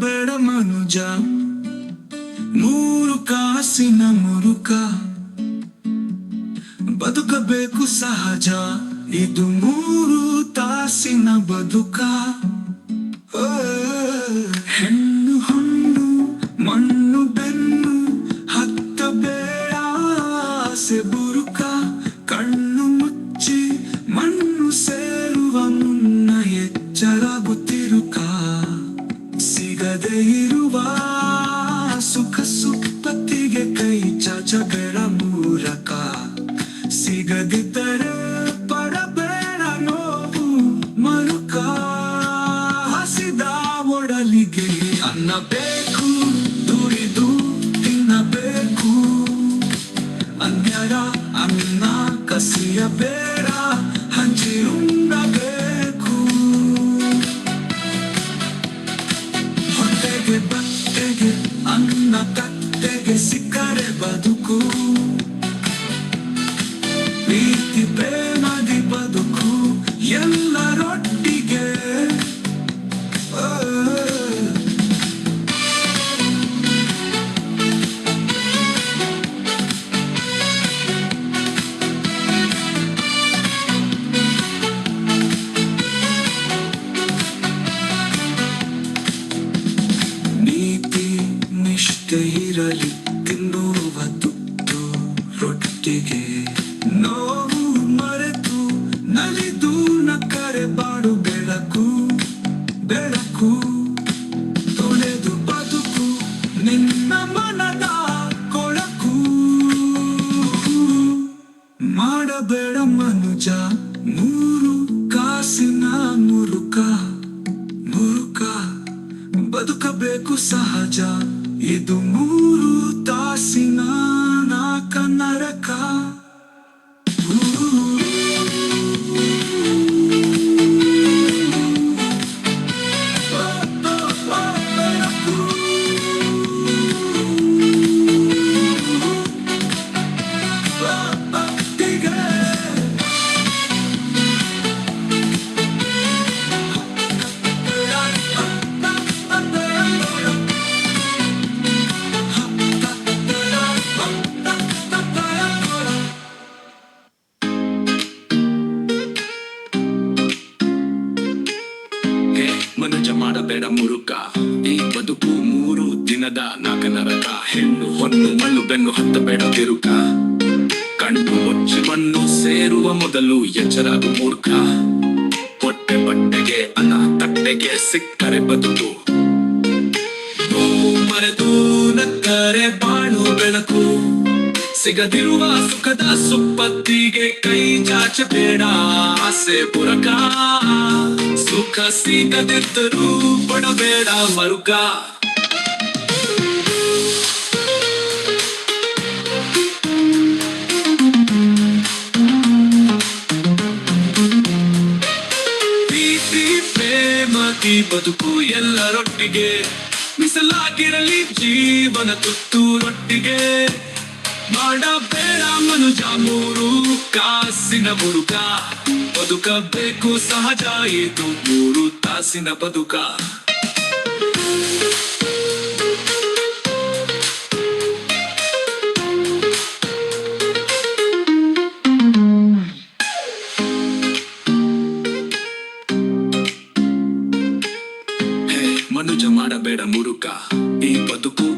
ಮಾಡಬೇಡ ಮನುಜ. ನೂರು ಕಾಸಿನ ಮುರುಕ. ಬದುಕಬೇಕು ಸಹಜ. ಇದು ಮೂರು ತಾಸಿನ ಬದುಕ. ಹೆಣ್ಣು ಹಣ್ಣು, ಮಣ್ಣು ಬೆನ್ನು, ಹತ್ತ ಬೇಡ ಆಸೆ ಬುರುಕ. ಕಣ್ಣು ಮುಚ್ಚಿ, ಮಣ್ಣು ಸೇರುವ ಮುನ್ನ ಎಚ್ಚರಾಗುತ್ತಿರುಕ ಸಿಗದೆ ಇರುವ ಸುಖ ಸುಪ್ಪತ್ತಿಗೆ ಕೈ ಚಚಗಳ ಮೂರಕ. ಸಿಗದಿದ್ದರೆ ಪಡಬೇಡ ನೋವು ಮರುಕ. ಹಸಿದ ಒಡಲಿಗೆ ಅನ್ನ ಬೇಕು ತಿನ್ನುವ ತುತ್ತು ರೊಟ್ಟಿಗೆ ನೋವು ಮರೆತು ನಲಿದು ನಕ್ಕರೆ ಬಾಡು ಬೆಳಕು ಬೆಳಕು, ತೊಳೆದು ಬದುಕು, ನಿನ್ನ ಮನದ ಕೊಳಕು. ಮಾಡಬೇಡ ಮನುಜ, ಮೂರು ಕಾಸಿನ ಮುರುಕಾ. ಬದುಕಬೇಕು ಸಹಜ. ಇದು ಮೂರು ತಾಸಿನ ನಾಕ ನರಕ. ಹೇ ಮಾಡಬೇಡ ಮುರುಕ. ಈ ಬದುಕು ಮೂರು ದಿನದ ನಾಕ ನರಕ ಹೆಣ್ಣು ಹೊನ್ನು ಮಣ್ಣು ಬೆನ್ನು ಹತ್ತಬೇಡ ತಿರುಕ. ಕಣ್ಣು ಮುಚ್ಚಿ ಮಣ್ಣು ಸೇರುವ ಮೊದಲು ಎಚ್ಚರಾಗು ಮೂರ್ಖ. ಹೊಟ್ಟೆ ಬಟ್ಟೆಗೆ, ಅನ್ನ ತಟ್ಟೆಗೆ ಸಿಕ್ಕರೆ ಬದುಕು. ಸಿಗದಿರುವ ಸುಖದ ಸುಪ್ಪತ್ತಿಗೆ ಕೈ ಚಾಚಬೇಡ ಆಸೆ ಪುರಕ. ಸುಖ ಸಿಗದಿದ್ದರೂ ಪಡಬೇಡ ಮರುಕ ಪ್ರೀತಿ ಪ್ರೇಮತಿ ಬದುಕು ಎಲ್ಲರೊಟ್ಟಿಗೆ. ಮಿಸಲಾಗಿರಲಿ, ಜೀವನ ತುತ್ತೂರೊಟ್ಟಿಗೆ. ಮಾಡಬೇಡ ಮನುಜ ಮೂರು, ಕಾಸಿನ ಬುಡುಕ. ಬದುಕಬೇಕು ಸಹಜ, ಇದು ಮೂರು ತಾಸಿನ ಬದುಕ. ಮನುಜ ಮಾಡಬೇಡ ಮುರುಕ. ಈ ಬದುಕು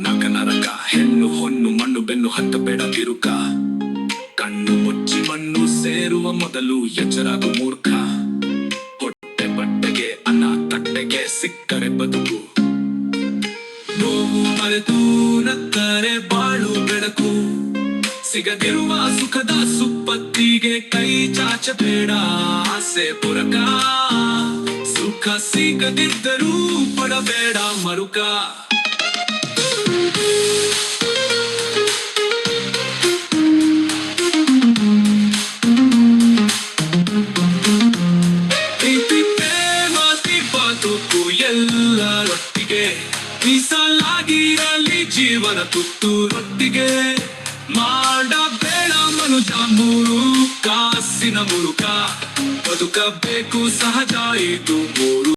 ನಾಕ ನರಕ ಹೆಣ್ಣು ಹೊನ್ನು ಮಣ್ಣು, ಬೆನ್ನು ಹತ್ತಬೇಡ ತಿರುಕ. ಕಣ್ಣು ಮುಚ್ಚಿ, ಮಣ್ಣು ಸೇರುವ ಮೊದಲು ಎಚ್ಚರಾಗು ಮೂರ್ಖ. ಹೊಟ್ಟೆ ಬಟ್ಟೆಗೆ, ಅನ್ನ ತಟ್ಟೆಗೆ ಸಿಕ್ಕರೆ ಬದುಕು. ನೋವು ಮರೆತು ಬಾಳು ಬೆಳಕು. ಸಿಗದಿರುವ ಸುಖದ ಸುಪ್ಪತ್ತಿಗೆ ಕೈ ಚಾಚಬೇಡ, ಆಸೆ ಪುರಕ. ಸುಖ ಸಿಗದಿದ್ದರೂ ಪಡಬೇಡ ಮರುಕ. ಜೀವನ ತುತ್ತೂರೊಟ್ಟಿಗೆ ಮಾಡಬೇಡ ಮನುಜ ಮೂರು ಕಾಸಿನ ಮುರುಕ. ಬದುಕಬೇಕು ಸಹಜ ಇದು ಮೂರು.